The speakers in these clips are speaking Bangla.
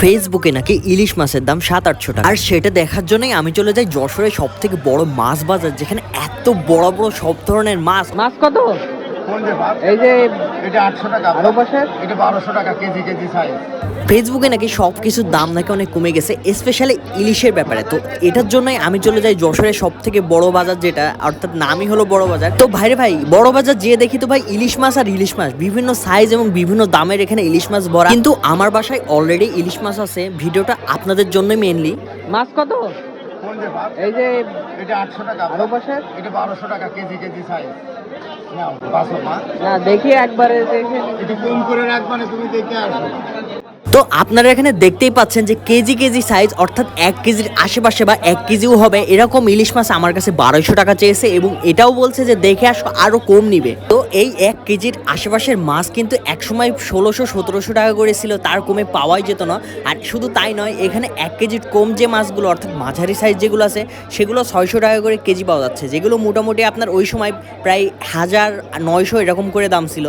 ফেসবুকে নাকি ইলিশ মাছের দাম সাত, আটশো টাকা আর সেটা দেখার জন্যই আমি চলে যাই যশোরের সব থেকে বড় মাছ বাজার, যেখানে এত বড় বড় সব ধরনের মাছ মাছ কত? এই যে এটা আটশো টাকা। আরও পাশের এটা বারোশো টাকা কেজি কেজি সাইজ ফেসবুকে নাকি সব কিছুর দাম নাকি অনেক কমে গেছে স্পেশালি ইলিশের ব্যাপারে। তো এটার জন্যই আমি চলে যাই যশোরের সব থেকে বড় বাজার যেটা অর্থাৎ নামই হলো বড় বাজার। তো ভাইরে ভাই বড় বাজার যেয়ে দেখি তো ভাই ইলিশ মাছ আর ইলিশ মাছ বিভিন্ন সাইজ এবং বিভিন্ন দামের এখানে ইলিশ মাছ ভরা। কিন্তু আমার বাসায় অলরেডি ইলিশ মাছ আছে ভিডিওটা আপনাদের জন্যই মেনলি মাছ কত? এই যে এটা আটশো টাকা আরও পাশের? এটা বারোশো টাকা কেজি কেজি সাইজ না দেখি একবারে দেখে একটু কম করে রাখবানে তুমি দেখে আসো তো আপনারা এখানে দেখতেই পাচ্ছেন যে কেজি কেজি সাইজ অর্থাৎ এক কেজির আশেপাশে বা এক কেজিও হবে। এরকম ইলিশ মাছ আমার কাছে বারোশো টাকা চেয়েছে এবং এটাও বলছে যে দেখে আসো আরও কম নিবে। তো এই এক কেজির আশেপাশের মাছ কিন্তু একসময় ষোলোশো, সতেরোশো টাকা করে ছিল, তার কমে পাওয়াই যেত না। আর শুধু তাই নয়, এখানে এক কেজির কম যে মাছগুলো, অর্থাৎ মাঝারি সাইজ যেগুলো আছে, সেগুলো ছয়শো টাকা করে কেজি পাওয়া যাচ্ছে, যেগুলো মোটামুটি আপনার ওই সময় প্রায় হাজার নয়শো এরকম করে দাম ছিল।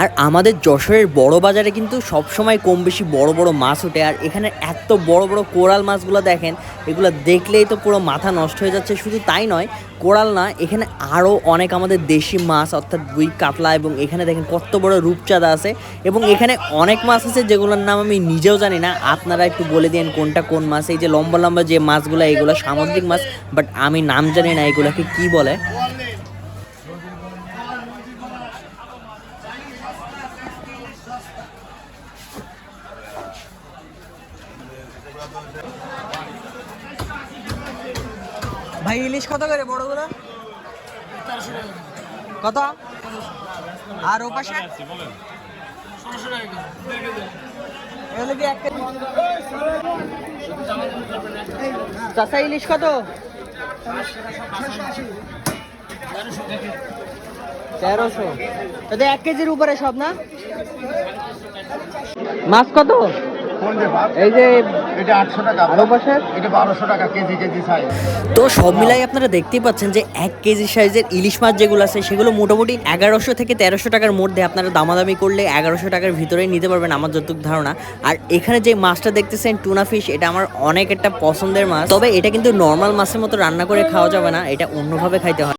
আর আমাদের যশোরের বড় বাজারে কিন্তু সব সময় কম বেশি বড় বড় মাছ ওঠে। আর এখানে এত বড় বড় কোরাল মাছগুলো দেখেন, এগুলো দেখলেই তো পুরো মাথা নষ্ট হয়ে যাচ্ছে। শুধু তাই নয়, কোরাল না, এখানে আরও অনেক আমাদের দেশি মাছ, অর্থাৎ রুই, কাতলা এবং এখানে দেখেন কত বড় রূপচাঁদা আছে। এবং এখানে অনেক মাছ আছে যেগুলোর নাম আমি নিজেও জানি না। আপনারা একটু বলে দিন কোনটা কোন মাছ, এই যে লম্বা লম্বা যে মাছগুলো, এগুলো সামুদ্রিক মাছ, বাট আমি নাম জানি না এগুলোকে কি বলে। ভাই ইলিশ কত করে বড়গুলো কত? আর ও পাশে চাচা ইলিশ কত? তেরোশো। এটা এক কেজির উপরে সব না? মাছ কত? এই যে এটা আটশো টাকা। আরও এটা বারোশো টাকা কেজি কেজি সাইজ তো সব মিলাই আপনারা দেখতেই পাচ্ছেন যে এক কেজি সাইজের ইলিশ মাছ যেগুলো আছে সেগুলো মোটামুটি এগারোশো থেকে তেরোশো টাকার মধ্যে আপনারা দামাদামি করলে এগারোশো টাকার ভিতরেই নিতে পারবেন আমার যতটুকু ধারণা। আর এখানে যে মাছটা দেখতেছেন টুনা ফিশ এটা আমার অনেক একটা পছন্দের মাছ। তবে এটা কিন্তু নর্মাল মাছের মতো রান্না করে খাওয়া যাবে না এটা অন্যভাবে খাইতে হয়।